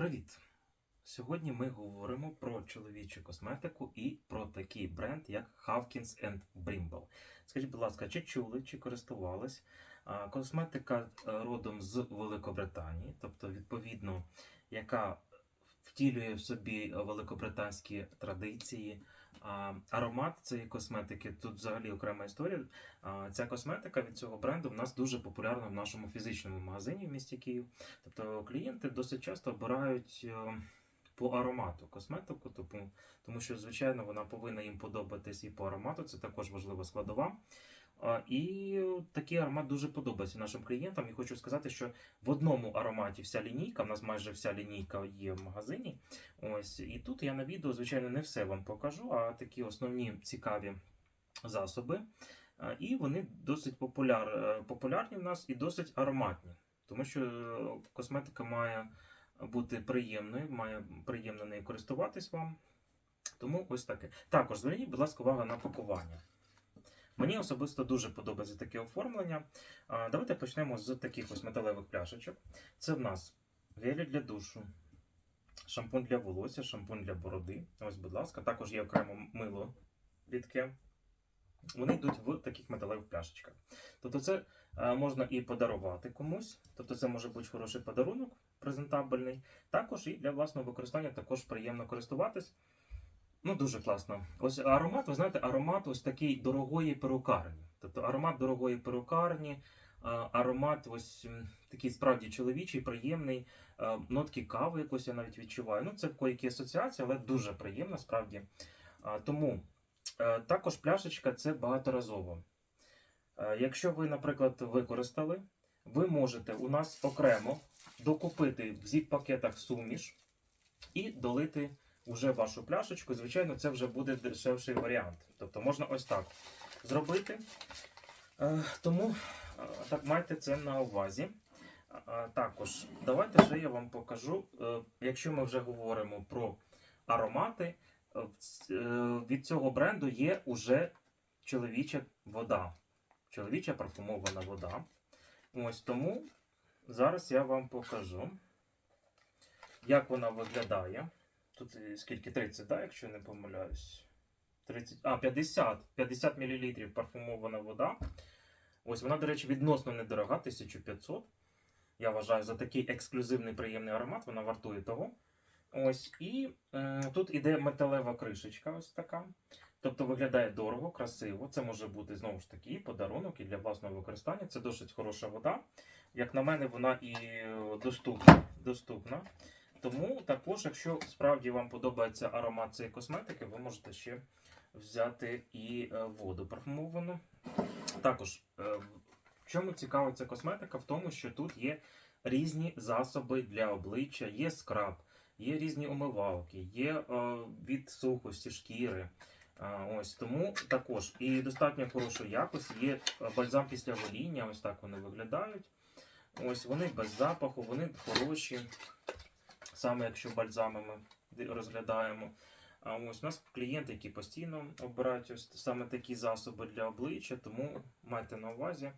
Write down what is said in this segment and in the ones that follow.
Привіт! Сьогодні ми говоримо про чоловічу косметику і про такий бренд, як Hawkins and Brimble. Скажіть, будь ласка, чи чули, чи користувались? Косметика е, родом з Великобританії, тобто, відповідно, яка втілює в собі великобританські традиції. А, Аромат цієї косметики тут взагалі окрема історія. Ця косметика від цього бренду в нас дуже популярна в нашому фізичному магазині в місті Київ. Тобто клієнти досить часто обирають е, по аромату косметику, тому, тому що, звичайно, вона повинна їм подобатись і по аромату, це також важлива складова. І такий аромат дуже подобається нашим клієнтам. І хочу сказати, що в одному ароматі вся лінійка, в нас майже вся лінійка є в магазині. Ось і тут я на відео, звичайно, не все вам покажу, а такі основні цікаві засоби. І вони досить популяр, е, популярні в нас і досить ароматні. Тому що е, косметика має бути приємною, має приємно нею користуватись вам. Тому ось таке. Також зверніть, будь ласка, увагу на пакування. Мені особисто дуже подобається таке оформлення. Давайте почнемо з таких ось металевих пляшечок. Це в нас гелі для душу, шампунь для волосся, шампунь для бороди. Ось, будь ласка, також є окремо мило рідке. Вони йдуть в таких металевих пляшечках. Тобто, це е, можна і подарувати комусь, тобто це може бути хороший подарунок, презентабельний. Також і для власного використання також приємно користуватись. Ну, дуже класно. Ось аромат, ви знаєте, аромат ось такий дорогої перукарні. Тобто аромат дорогої перукарні, аромат ось такий справді чоловічий, приємний, нотки кави якось я навіть відчуваю. Ну, це коїки асоціації, але дуже приємно, справді. Тому е, також пляшечка це багаторазово. Е, Якщо ви, наприклад, використали, ви можете у нас окремо докупити в зіп-пакетах суміш і долити уже вашу пляшечку. Звичайно, це вже буде дешевший варіант. Тобто можна ось так зробити. Е, Тому е, так майте це на увазі. Е, Також давайте ще я вам покажу, якщо ми вже говоримо про аромати, від цього бренду є уже чоловіча вода. Чоловіча парфумована вода. Ось тому зараз я вам покажу, як вона виглядає. Тут скільки 30, да, якщо я не помиляюсь. 30, а, 50, 50 мл парфумована вода. Ось вона, до речі, відносно недорога, 1500. Я вважаю, за такий ексклюзивний приємний аромат, вона вартує того. Ось, і е, тут іде металева кришечка, ось така. Тобто виглядає дорого, красиво. Це може бути знову ж таки і подарунок і для власного використання. Це досить хороша вода. Як на мене, вона і е, доступна. доступна. Тому також, якщо справді вам подобається аромат цієї косметики, ви можете ще взяти і е, воду парфумовану. Також, е, в чому цікава ця косметика? В тому, що тут є різні засоби для обличчя, є скраб, є різні умивалки, є е, від сухості шкіри. Ось тому також і достатньо хорошої якості. Є бальзам після гоління, ось так вони виглядають. Ось вони без запаху, вони хороші. Саме якщо бальзами ми розглядаємо. А ось у нас клієнти, які постійно обирають ось саме такі засоби для обличчя, тому майте на увазі.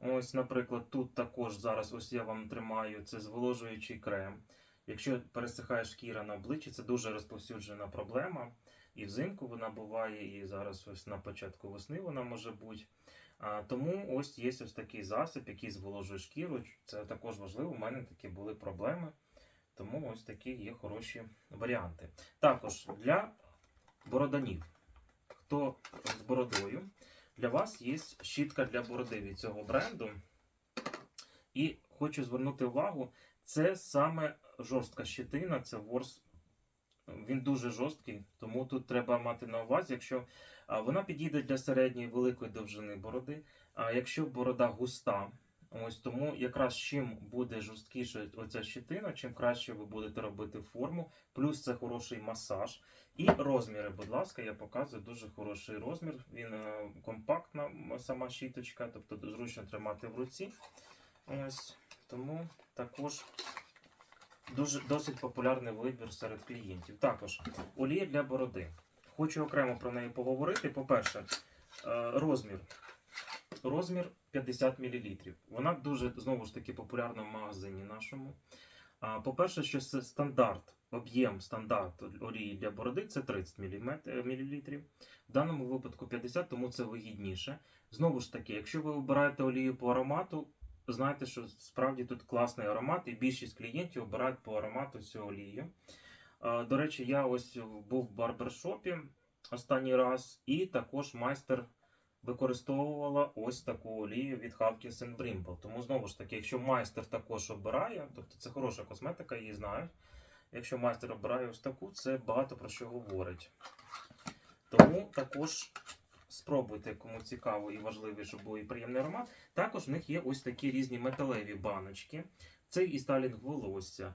Ось, наприклад, тут також зараз ось я вам тримаю це зволожуючий крем. Якщо пересихає шкіра на обличчі, це дуже розповсюджена проблема. І взимку вона буває, і зараз ось на початку весни вона може бути. А, тому ось є ось такий засіб, який зволожує шкіру. Це також важливо. У мене такі були проблеми. Тому ось такі є хороші варіанти. Також для бороданів, хто з бородою, для вас є щітка для бороди від цього бренду. І хочу звернути увагу, це саме жорстка щитина, це ворс. Він дуже жорсткий, тому тут треба мати на увазі, якщо вона підійде для середньої великої довжини бороди. А якщо борода густа, ось тому якраз чим буде жорсткіше оця щитина, чим краще ви будете робити форму. Плюс це хороший масаж. І розміри, будь ласка, я показую дуже хороший розмір. Він е, компактна сама щіточка, тобто зручно тримати в руці. Ось тому також дуже досить популярний вибір серед клієнтів. Також олія для бороди. Хочу окремо про неї поговорити. По-перше, е, розмір. Розмір 50 мл. Вона дуже знову ж таки популярна в магазині нашому. По-перше, що це стандарт, об'єм стандарт олії для бороди це 30 мл. В даному випадку 50, тому це вигідніше. Знову ж таки, якщо ви обираєте олію по аромату, знайте, що справді тут класний аромат, і більшість клієнтів обирають по аромату цю олію. До речі, я ось був в барбершопі останній раз, і також майстер використовувала ось таку олію від Hawkins Brimble. Тому знову ж таки, якщо майстер також обирає, тобто це хороша косметика, її знають. Якщо майстер обирає ось таку, це багато про що говорить. Тому також спробуйте, кому цікаво і важливо, щоб був і приємний аромат. Також в них є ось такі різні металеві баночки. Це і сталінг волосся,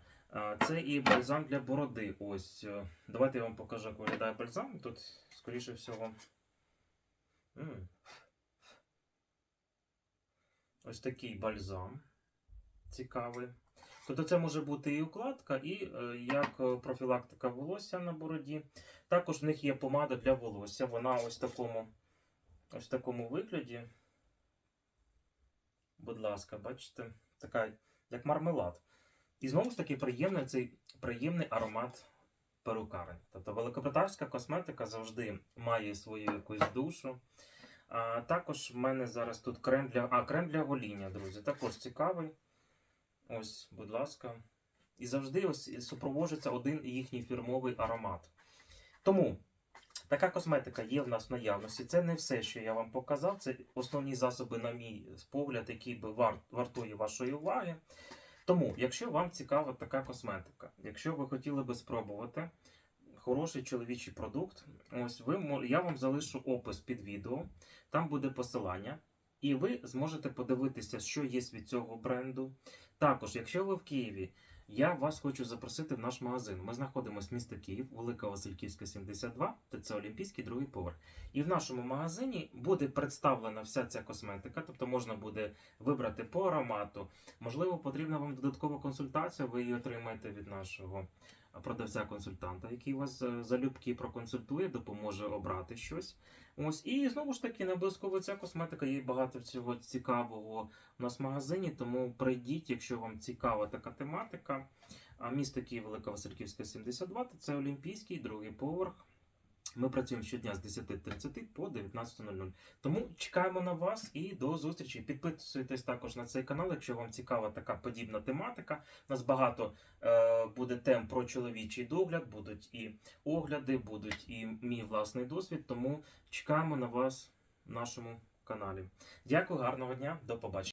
це і бальзам для бороди. Ось. е, Давайте я вам покажу, як виглядає бальзам. Тут, скоріше всього. Ось такий бальзам. Цікавий. Тобто це може бути і укладка, і е, як е, профілактика волосся на бороді. Також в них є помада для волосся. Вона ось в такому, ось в такому вигляді. Будь ласка, бачите, така як мармелад. І знову ж таки приємний цей приємний аромат перукарень. Тобто великобританська косметика завжди має свою якусь душу. А, також в мене зараз тут крем для. А, крем для гоління, друзі. Також цікавий. Ось, будь ласка. І завжди ось супроводжується один їхній фірмовий аромат. Тому така косметика є в нас в наявності. Це не все, що я вам показав. Це основні засоби, на мій погляд, які би вар... вартує вашої уваги. Тому, якщо вам цікава така косметика, якщо ви хотіли би спробувати хороший чоловічий продукт, ось ви я вам залишу опис під відео, там буде посилання, і ви зможете подивитися, що є від цього бренду. Також, якщо ви в Києві, я вас хочу запросити в наш магазин. Ми знаходимося в місті Київ, Велика Васильківська, 72, та це Олімпійський другий поверх. І в нашому магазині буде представлена вся ця косметика, тобто можна буде вибрати по аромату. Можливо, потрібна вам додаткова консультація, ви її отримаєте від нашого продавця-консультанта, який вас е, залюбки проконсультує, допоможе обрати щось. Ось і знову ж таки, не обов'язково ця косметика, є багато всього цікавого у нас в магазині. Тому прийдіть, якщо вам цікава така тематика. А місто Київ, Велика Васильківська, 72, то це Олімпійський, другий поверх. Ми працюємо щодня з 10.30 по 19.00. Тому чекаємо на вас і до зустрічі. Підписуйтесь також на цей канал, якщо вам цікава така подібна тематика. У нас багато е, буде тем про чоловічий догляд, будуть і огляди, будуть і мій власний досвід. Тому чекаємо на вас в нашому каналі. Дякую, гарного дня, до побачення.